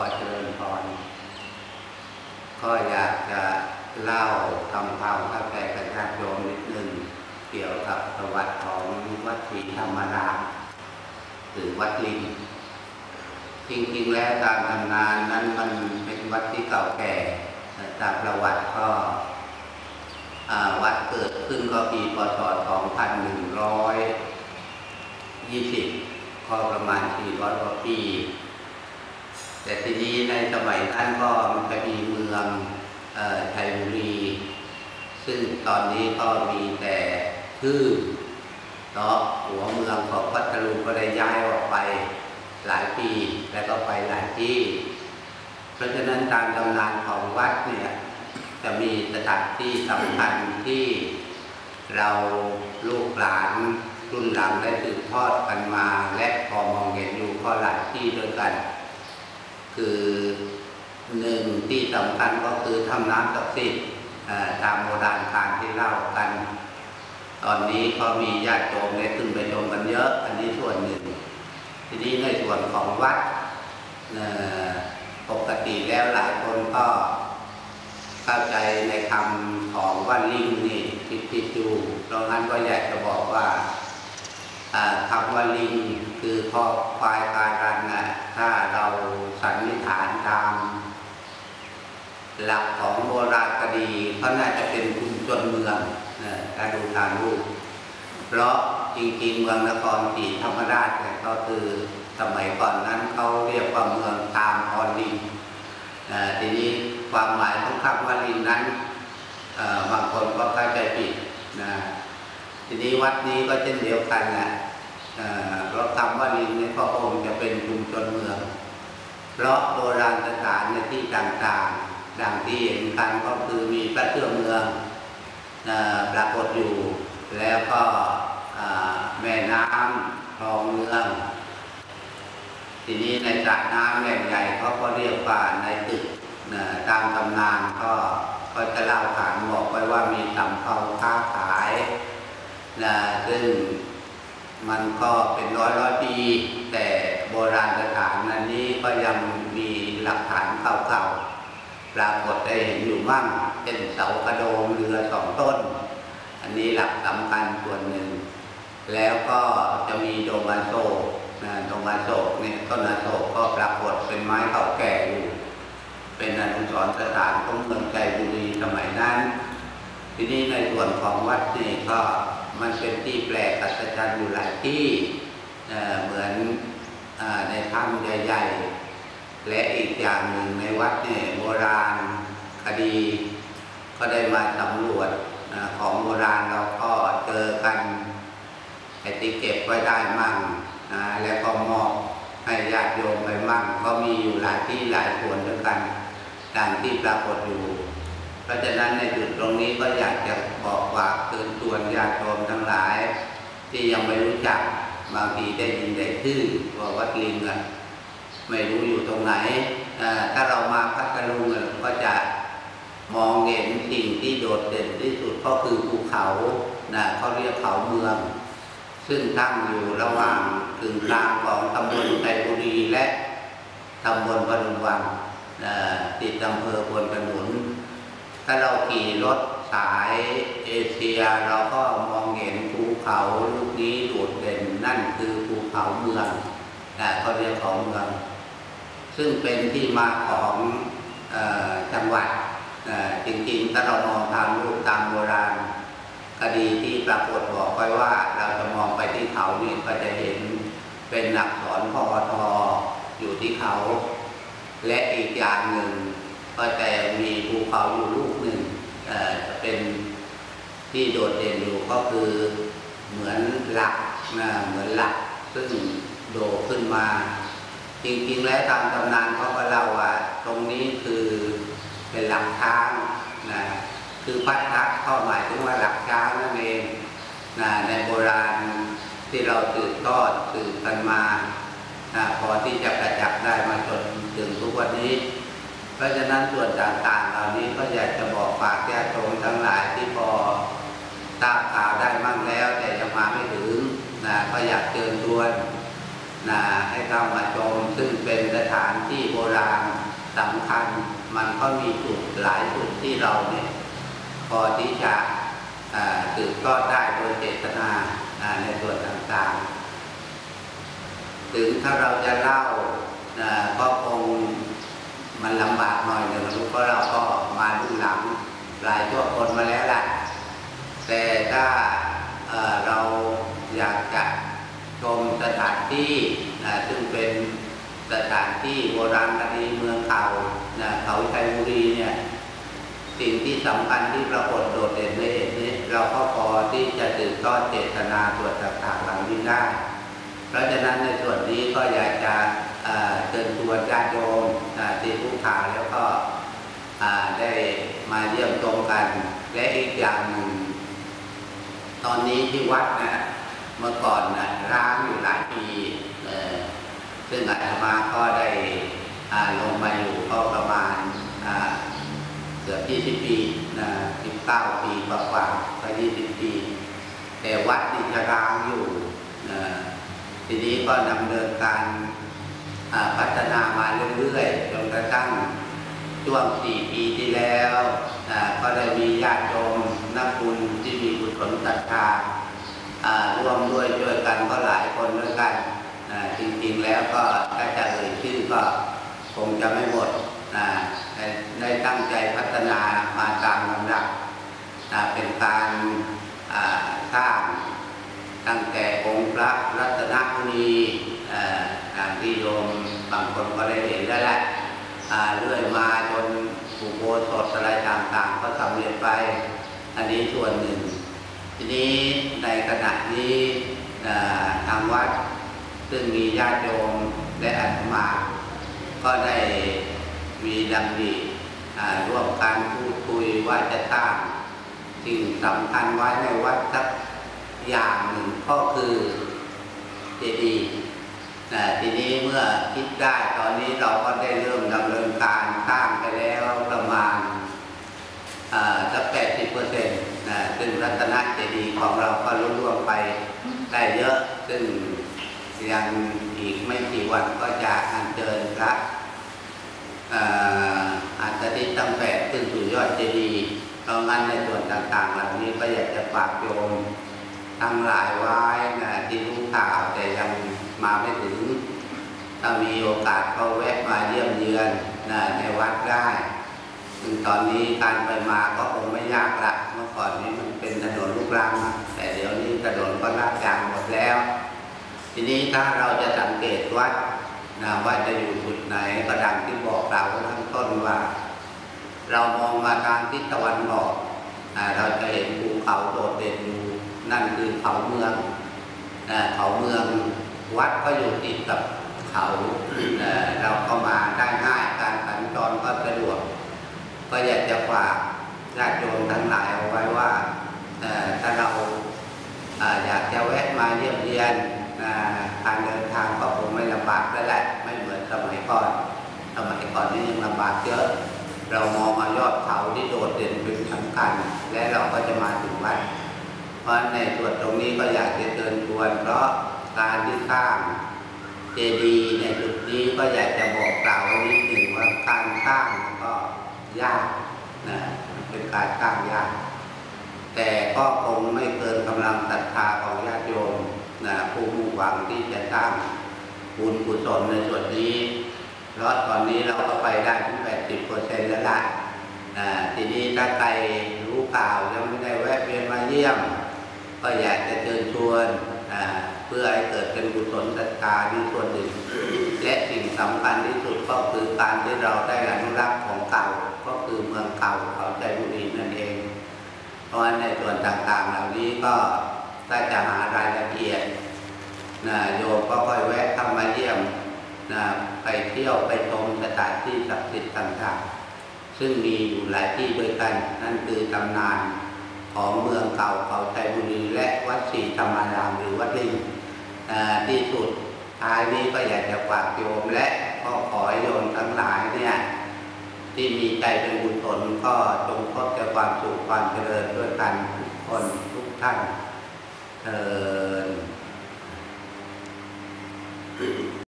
อเจริญพรก็อยากจะเล่าทำความเข้าใจกับญาติโยมนิดหนึ่งเกี่ยวกับประวัติของวัดศรีธรรมรามหรือวัดลิงจริงๆแล้วการทำงานนั้นมันเป็นวัดที่เก่าแก่ตามประวัติก็วัดเกิดขึ้นก็ปีพศ 2120 ก็ประมาณ 400 กว่าปี แต่ทีนี้ในสมัยนั้นก็มันจะมีเมืองชัยบุรี ซึ่งตอนนี้ก็มีแต่ชื่อเนาะหัวเมืองของพัทลุงก็ได้ย้ายออกไปหลายปีแล้วก็ไปหลายที่ เพราะฉะนั้นการทำงานของวัดเนี่ยจะมีสถานที่สำคัญที่เราลูกหลานรุ่นหลังได้สืบทอดกันมา และพอมองเห็นอยู่ก็หลายที่ด้วยกัน คือหนึ่งที่สำคัญก็คือทำน้ำศักดิ์สิทธิ์ตามโบราณการที่เล่ากัน ตอนนี้ก็มีญาติโยมได้ขึ้นไปชมกันเยอะ อันนี้ส่วนหนึ่ง ทีนี้ในส่วนของวัดปกติแล้วหลายคนก็เข้าใจในคำของว่าลิงนี่ติดติดอยู่ตรงนั้นก็อยากจะบอกว่า คำว่าลิงคือพอควายการันนะถ้าเราสันนิษฐานตาม หลักของโบราณคดีเขาน่าจะเป็นคุมชนเมืองนะถ้าดูทางรูป เพราะจริงๆเมืองนครศรีธรรมราชเนี่ยก็คือสมัยก่อนนั้นเขาเรียกว่าเมืองตามออนลิงทีนี้ความหมายของคำว่าลิงนั้นบางคนก็เข้าใจ ทีนี้วัดนี้ก็เช่นเดียวกันนะเราะคำว่าลิงนี่ก็คงจะเป็นชุมชนเมือง เพราะโบราณสถานในที่ต่างๆดังที่เห็นกันก็คือมีพระเชื่อเมืองปรากฏอยู่ แล้วก็แม่น้ำคลองเมือง ทีนี้ในสระน้ำแหล่งใหญ่เขาก็เรียกว่าในตึกตามตำนานก็ก็จะเล่าขานบอกไว้ว่ามีสำเภาค้าขาย นะซึ่งมันก็เป็นร้อยร้อยปี แต่โบราณสถานนั้นนี้ก็ยังมีหลักฐานเก่าๆปรากฏได้เห็นอยู่มั่งเป็นเสากระโดงเรือสองต้น อันนี้หลักสำคัญส่วนหนึ่ง แล้วก็จะมีโดมาโซนะโดมาโซเนี่ยต้นอาโศกก็ปรากฏเป็นไม้เก่าแก่อยู่ เป็นอนุสรณ์สถานของเมืองใจบุรีสมัยนั้น ทีนี้ในส่วนของวัดนี่ก็ มันเป็นที่แปลกอัศจรรย์อยู่หลายที่เหมือนในถ้ำใหญ่ๆ และอีกอย่างหนึ่งในวัดเนี่ยโบราณคดี ก็ได้มาสำรวจของโบราณเราก็เจอกันไอ้ที่เก็บไว้ได้มั่งแล้วก็มอบให้ญาติโยมไปมั่ง ก็มีอยู่หลายที่หลายส่วนด้วยกันดังที่ปรากฏอยู่ เพราะฉะนั้นในจุดตรงนี้ก็อยากจะบอกฝากเตือนชวนญาติโยมทั้งหลาย ที่ยังไม่รู้จักบางทีได้ยินได้ชื่อว่าวัดลิงอะไม่รู้อยู่ตรงไหนถ้าเรามาพัทลุงก็จะมองเห็นสิ่งที่โดดเด่นที่สุดก็คือภูเขานะเขาเรียกเขาเมือง ซึ่งตั้งอยู่ระหว่างกึ่งกลางของตำบลไทบุรีและตำบลพนุวังติดอำเภอควนขนุน ถ้าเราขี่รถสายเอเชียเราก็มองเห็นภูเขาลูกนี้โดดเด่นนั่นคือภูเขาเมืองนะเขาเรียกของเมือง ซึ่งเป็นที่มาของอจังหวัดจริงๆถ้าเรามองตามรูปตามโบราณคดีที่ปรากฏบอกไว้ว่าเราจะมองไปที่เขานี่ก็จะเห็นเป็นหนักสอนพอทออยู่ที่เขา และอีกอย่างหนึ่ง ก็แต่มีภูเขาอยู่ลูกหนึ่งจะเป็นที่โดดเด่นอยู่ก็คือเหมือนหลักนะเหมือนหลักซึ่งโดดขึ้นมา จริงๆแล้วตามตำนานเขาก็เล่าว่าตรงนี้คือเป็นหลักช้างนะคือพัดทักเข้าหมายถึงว่าหลักช้างนั่นเองนะในโบราณที่เราสืบทอดสืบกันมานะพอที่จะประจักษ์ได้มาจนถึงทุกวันนี้ เพราะฉะนั้นส่วนต่างๆเหล่านี้ก็อยากจะบอกฝากญาติโยมทั้งหลายที่พอทราบข่าวได้มั่งแล้ว แต่ยังมาไม่ถึงนะก็อยากเชิญชวนนะให้เข้ามาชมซึ่งเป็นสถานที่โบราณสำคัญ มันก็มีจุดหลายจุดที่เราเนี่ยพอที่จะสืบทอดได้โดยเจตนาในส่วนต่างๆ ถึงถ้าเราจะเล่าก็คง มันลำบากหน่อยหนึ่งเพราะเราก็มาดูหลังหลายชั่วคนมาแล้วแหละแต่ถ้าเเราอยากจะชมสถานที่ซึ่งเป็นสถานที่โบราณคดีเมืองเก่าเขาชัยบุรีเนี่ยสิ่งที่สำคัญที่ปรากฏโดดเด่นในเอกนี้ เราก็พอที่จะตื่นต้อนเจตนาตรวจต่างๆเหล่านี้ได้เพราะฉะนั้นในส่วนนี้ก็อยากจะเชิญชวนญาติโยม ที่ผู้ขาแล้วก็ได้มาเยี่ยมชมกัน และอีกอย่างหนึ่งตอนนี้ที่วัดนะเมื่อก่อนนะร้างอยู่หลายปีซึ่งอาตมาก็ได้ลงมาอยู่ก็ประมาณเกือบ 20 ปีนะ19 ปีกว่าๆก็20 ปี แต่วัดนี่จะร้างอยู่นะทีนี้ก็ดำเนินการพัฒนามา เรื่อยๆจนกระทั่งช่วงสี่ปีที่แล้วก็ได้มีญาติโยมนักบุญที่มีบุญผลศรัทธาร่วมด้วยช่วยกันก็หลายคนด้วยกันจริงๆแล้วก็ถ้าจะเอ่ยชื่อก็คงจะไม่หมดได้ตั้งใจพัฒนามาตามลำดับเป็นการสร้าง ตั้งแต่องค์พระรัตนมุนีตามที่โยมบางคนก็ได้เห็นแล้วแหละเรื่อยมาจนอุโบสถอะไรต่างๆ ก็สำเร็จไป อันนี้ส่วนหนึ่ง ทีนี้ในขณะนี้ทางวัด ซึ่งมีญาติโยมและอาตมาก็ได้มีดำริร่วมการพูดคุยว่าจะตั้งสิ่งสำคัญไว้ในวัดสัก อย่างหนึ่งก็คือเจดีย์ทีนี้เมื่อคิดได้ตอนนี้เราก็ได้เริ่มดำเนินการสร้างไปแล้วประมาณสักแปดสิบเปอร์เซ็นต์ซึ่งรัตนเจดีย์ของเราก็รุ่ร่วงไปได้เยอะ ซึ่งยังอีกไม่กี่วันก็จะอัญเชิญพระอัตติตั้งแปดขึ้นสู่ยอดเจดีย์เพราะงั้นในส่วนต่างๆเหล่านี้ก็อยากจะฝากโยม ทั้งหลายไว้นะที่รู้ข่าวแต่ยังมาไม่ถึง ถ้ามีโอกาสก็แวะมาเยี่ยมเยือนนะในวัดได้ซึ่งตอนนี้การไปมาก็คงไม่ยากละเมื่อก่อนนี้มันเป็นถนนลูกรังแต่เดี๋ยวนี้ถนนก็ลาดยางหมดแล้ว ทีนี้ถ้าเราจะสังเกตวัดนะว่าจะอยู่จุดไหนก็ดังที่บอกเราทั้งต้นว่า เรามองมาทางทิศตะวันออกเราจะเห็นภูเขาโดดเด่นอยู่ นั่นคือเขาเมืองเขาเมืองวัดก็อยู่ติดกับเขาเราก็มาได้ง่ายการสัญจรก็สะดวก ก็อยากจะฝากญาติโยมทั้งหลายเอาไว้ว่าถ้าเราอยากจะแวะมาเยี่ยมเยียนการเดินทางก็คงไม่ลำบากแล้วแหละไม่เหมือนสมัยก่อนสมัยก่อนนี่ยังลำบากเยอะเรามองมายอดเขาที่โดดเด่นเป็นสำคัญและเราก็จะมาถึงวัด เพราะในส่วนตรงนี้ก็อยากจะเชิญชวน เพราะการที่สร้างเจดีย์ในจุดนี้ก็อยากจะบอกกล่าวนิดหนึ่งว่าการสร้างก็ยากนะเป็นการสร้างยาก แต่ก็คงไม่เกินกำลังศรัทธาของญาติโยมนะผู้มุ่งหวังที่จะสร้างบุญกุศลในส่วนนี้เพราะตอนนี้เราก็ไปได้ถึงแปดสิบเปอร์เซ็นต์แล้วล่ะทีนี้ถ้าใครรู้ข่าวยังไม่ได้แวะเวียนมาเยี่ยม ก็อยากจะเชิญชวนเพื่อให้เกิดเป็นกุศลศรัทธาที่ส่วนหนึ่งและสิ่งสำคัญที่สุดก็คือการที่เราได้อนุรักษ์ของเก่าก็คือเมืองเก่าเขาใจบุรีนั่นเอง เพราะในส่วนต่างๆเหล่านี้ก็ถ้าจะหารายละเอียดนะโยมก็ค่อยแวะเข้ามาเยี่ยมนะไปเที่ยวไปชมสถานที่ศักดิ์สิทธิ์ต่างๆ ซึ่งมีอยู่หลายที่ด้วยกันนั่นคือตำนาน ของเมืองเก่าเขาชัยบุรีและวัดศรีธรรมารามหรือวัดลิงที่สุดท้ายนี้ก็อยากจะฝากโยมและก็ขอโยมทั้งหลายเนี่ยที่มีใจเป็นบุญผลก็จงพบแต่ความสุขความเจริญด้วยกันทุกคนทุกท่านเอออ